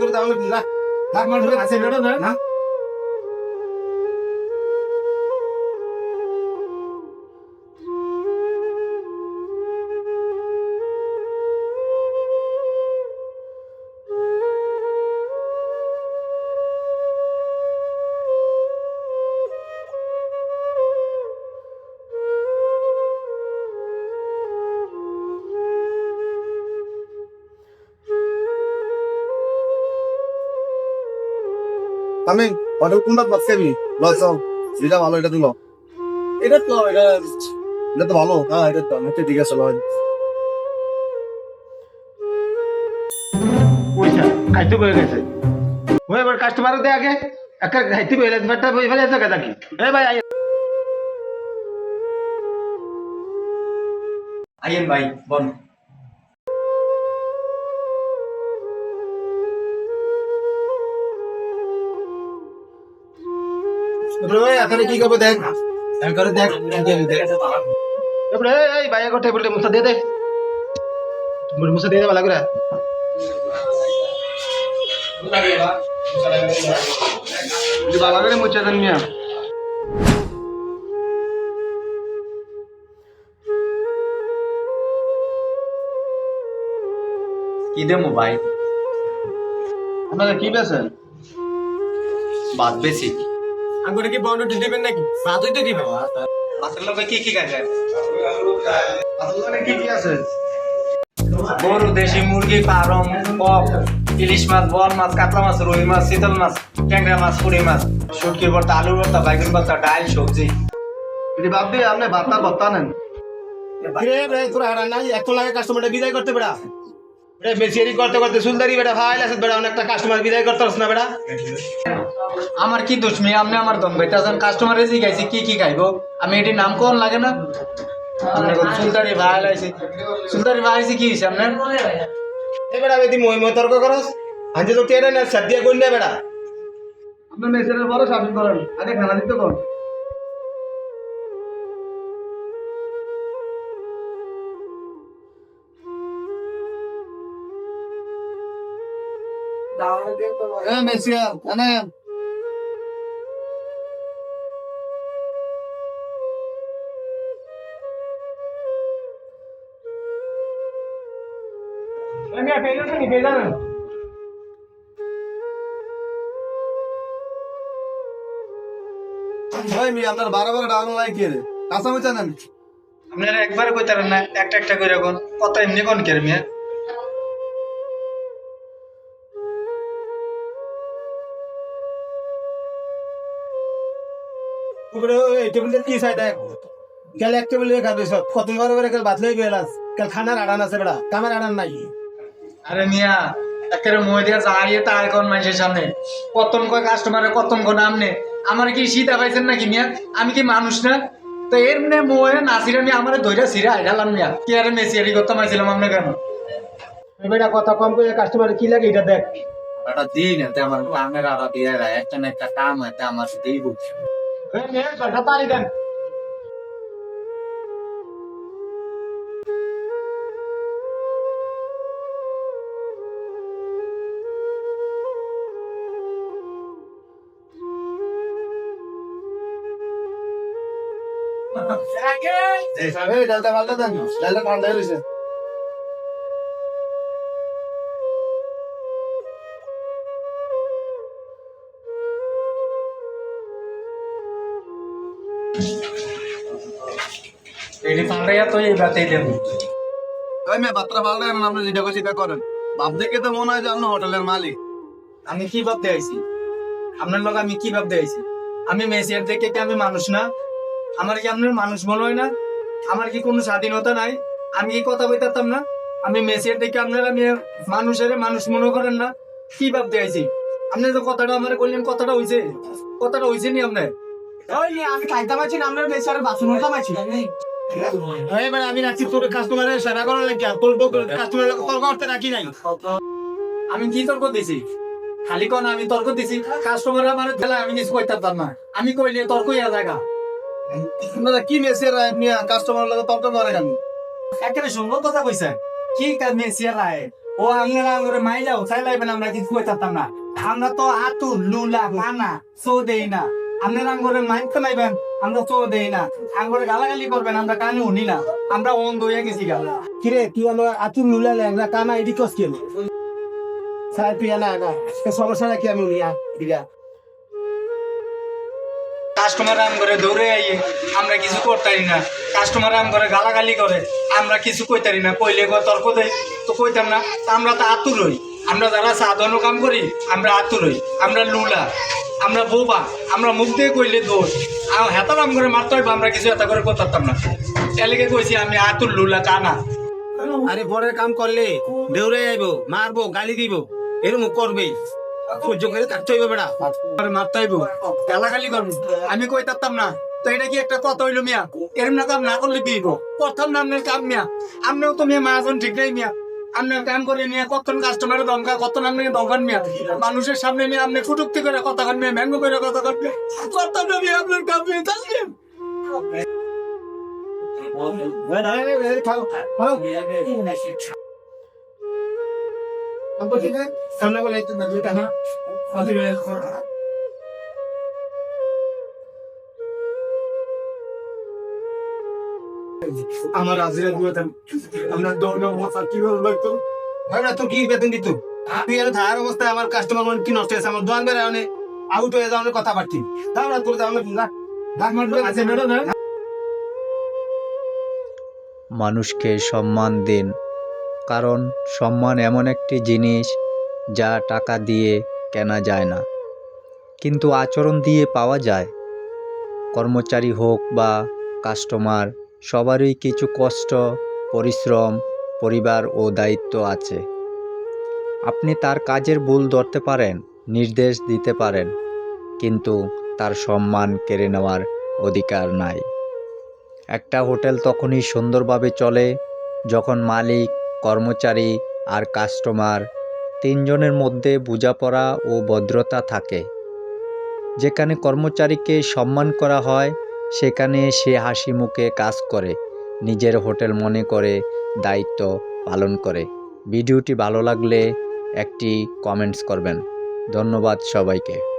করে তাহলে না না আমি অর্ডার কোনটা পাচ্ছি লস এটা ভালো এটা দিল এটা তো এটা এটা তো ভালো। হ্যাঁ এটা তো এটা ঠিক আছে লয়। পয়সা খাইতে বয়ে গেছে। ওই এবার কাস্টমার দে আগে। একটা খাইতে বয়ে গেছে ব্যাটটা বই ফেলে আছে কি এ ভাই আই আইয়েন ভাই বল। ভাই এখানে কি করবে দেখ? এখানে দেখ দেখ এবারে এই ভাই একটা টেবিলটা মুছা দে দে। মুড়ি মুছা দিয়ে দে ভালো করে যদি ভালো করে মুছা দেন মিয়া। কি দেবো ভাই আপনারা কি বেছেন বাদ বেশি। আঙ্গুরে কি বাউন্ডারি দিবেন নাকি? বাদই তো দিবেন মাছের লোকে কি কি আপনারা কি কি আছে গরু দেশি মুরগি পারম পপ ইলিশ মাছ বল মাছ কাতলা মাছ রুই মাছ শীতল মাছ ট্যাংরা মাছ পুরি মাছ শুটকি ভর্তা আলুর ভর্তা বাইগুন ভর্তা ডাল সবজি। এটি বাদ দিয়ে আপনি ভাতটা ভত্তা নেন। রে রে তোরা হারা নাই এত লাগে কাস্টমারটা বিদায় করতে বেড়া। রে বেশি করতে করতে সুলদারি বেটা ভাই আছে বেটা অনেকটা কাস্টমার বিদায় করতে না বেটা? আমার কি দুশ্মি আপনি আমার দম গাইতেছেন কাস্টমারে জিগাইছি কি কি খাইবো? আমি এটির নাম কোন লাগে না? আপনি কোন সুলতারি ভাই লাইছি। সুলতারি ভাই আইছি কি হইছে আপনার? এ বেটা বেদি মই মই তর্ক করস? আনছে তো টেরে না সাদিয়া কইন বেটা। আপনার মেসেজের বড় শাসন করেন। আগে খানা দিতে কোন আমি পেয়ে যাবেন পেয়ে যাবেন ভাই মি আপনার বারো বারো ডাউন লাইক কে কাঁচা মেচা নেন। আপনারা একবারে কইতারেন না একটা একটা করে কোন কত এমনি কোন কের মিয়া? উপরে এই টেবিলের কি সাইড দেখ গেল এক টেবিল রেখা দিছ কত বার করে গেল বাতলে গেলাস কাল খানার আড়ান আছে বেড়া কামের আড়ান নাই। আরে মিয়া একেবারে মই দিয়া যাইয়ে তার কোন মানুষের সামনে? কতন কয় কাস্টমারে কতন কোন আমনে আমার কি শীত পাইছেন নাকি মিয়া? আমি কি মানুষ না? তো এর মানে মই নাসির আমি আমার ধৈর্য সিরা আইডালাম মিয়া। কি আরে মেসিয়ারি করতে মাইছিলাম আপনি কেন? বেটা কথা কম করে কাস্টমার কি লাগে এটা দেখ। একটা দিন এতে আমার আড়া দিয়ে একটা না একটা কাম এতে আমার বুঝছে কথা তারি দেন। এই ডালটা পাল্টা দেন। ডালটা ঠান্ডা হয়েছে এটি পাল্টাইয়া তো এই বাতেই দেবো। ওই মেয়ে বাত্রা পাল্টা দেন আপনি যেটা সেটা করেন। বাপ দেখে তো মনে হয় যে আপনি হোটেলের মালিক। আমি কি ভাবতে আইছি? আপনার লোক আমি কি ভাবতে আইছি? আমি মেসিয়ার দেখে কি আমি মানুষ না? আমার কি আপনার মানুষ মনে হয় না? আমার কি কোনো স্বাধীনতা নাই? আমি কি কথা বলতাম না? আমি মেসিয়ার দেখে আপনারা আমি মানুষের মানুষ মনে করেন না? কি ভাবতে আইছি? আপনি তো কথাটা আমার বললেন কথাটা হইছে? কথাটা হইছে নি আপনার? ওই আমি খাইতে পারছি না আপনার বেচার বাসন হতে পারছি এই মানে আমি রাখছি তোর কাস্টমারের সেবা করার লাগে তোর কাস্টমারের কল করতে নাই। আমি কি তর্ক দিছি? খালি কোন, আমি তর্ক দিছি। কাস্টমার খেলা আমি কিছু কইতাম না আমি কইলে তর্ক ইয়া জায়গা কি মেসের নিয়ে কাস্টমার লাগে তর্ক করে কেন? একেবারে সুন্দর কথা কি মেসিয়া রায় ও আপনারা করে মাই যাও চাই লাইবেন আমরা কিছু কই থাকতাম না আমরা তো আতুর লুলা কানা সো দেই না। আপনারা করে মাইতে নাইবেন আমরা চো দেই না। আঙ্গরে গালাগালি করবেন আমরা কানে উনি না। আমরা অন্ধ হয়ে গেছি গা। কিরে তুই আমার আতুর ল্যাংরা কানা এডি কস কেন? স্যার তুই না না সমস্যা নাকি আমি উনি দিলা কাস্টমার আম করে দৌড়ে আইয়ে আমরা কিছু করতারি না। কাস্টমার আম করে গালাগালি করে আমরা কিছু কইতারি না। কইলে গো তর্ক দেয় তো কইতাম না আমরা তো আতুর হই। আমরা যারা সাধারণ কাম করি আমরা আতুর হই। আমরা লুলা। আমরা বোবা আমরা মুখ দিয়ে কইলে দোষ। আর হেতার আম করে মারতে হইব, আমরা কিছু হেতা করে করতাম না। এলাকে কইছি, আমি আতুর লুলা কানা। আরে পরের কাম করলে দেউরে আইবো, মারবো, গালি দিব এরকম করবে সহ্য করে থাকতে হইবে বেড়া। মারতে হইব গালাগালি করব। আমি কই থাকতাম না, তো এটা কি একটা কথা হইল মিয়া? এরম না কাম না করলে হইব? প্রথম না আপনার কাম মিয়া। আপনিও তো মিয়া মাজন ঠিক নাই মিয়া। আপনার কাম করে নিয়ে কতক্ষণ কাস্টমারের দমকা কত আপনি দমকান মিয়া মানুষের সামনে মিয়া আপনি কুটুক্তি করে কথা কন মিয়া ব্যঙ্গ করে কথা কন মিয়া। করতাম না মিয়া আপনার কাম মিয়া তাহলে সামনে বলে আমার হাজিরা আপনার দৌড় কি ভালো লাগতো ভাই না তোর কি বেতন দিত? তুই আর থাকার অবস্থায় আমার কাস্টমার মন কি নষ্ট হয়েছে? আমার দোয়ান বেড়ে অনেক আউট হয়ে যাওয়ার কথা পারছি তাও যাওয়ার আছে ম্যাডাম মানুষকে সম্মান দিন কারণ সম্মান এমন একটি জিনিস যা টাকা দিয়ে কেনা যায় না। কিন্তু আচরণ দিয়ে পাওয়া যায়। কর্মচারী হোক বা কাস্টমার সবারই কিছু কষ্ট, পরিশ্রম, পরিবার ও দায়িত্ব আছে। আপনি তার কাজের ভুল ধরতে পারেন, নির্দেশ দিতে পারেন, কিন্তু তার সম্মান কেড়ে নেওয়ার অধিকার নাই। একটা হোটেল তখনই সুন্দরভাবে চলে, যখন মালিক, কর্মচারী আর কাস্টমার তিনজনের মধ্যে বোঝাপড়া ও ভদ্রতা থাকে। যেখানে কর্মচারীকে সম্মান করা হয় সেখানে সে হাসি মুখে কাজ করে, নিজের হোটেল মনে করে, দায়িত্ব পালন করে। ভিডিওটি ভালো লাগলে একটি কমেন্টস করবেন। ধন্যবাদ সবাইকে।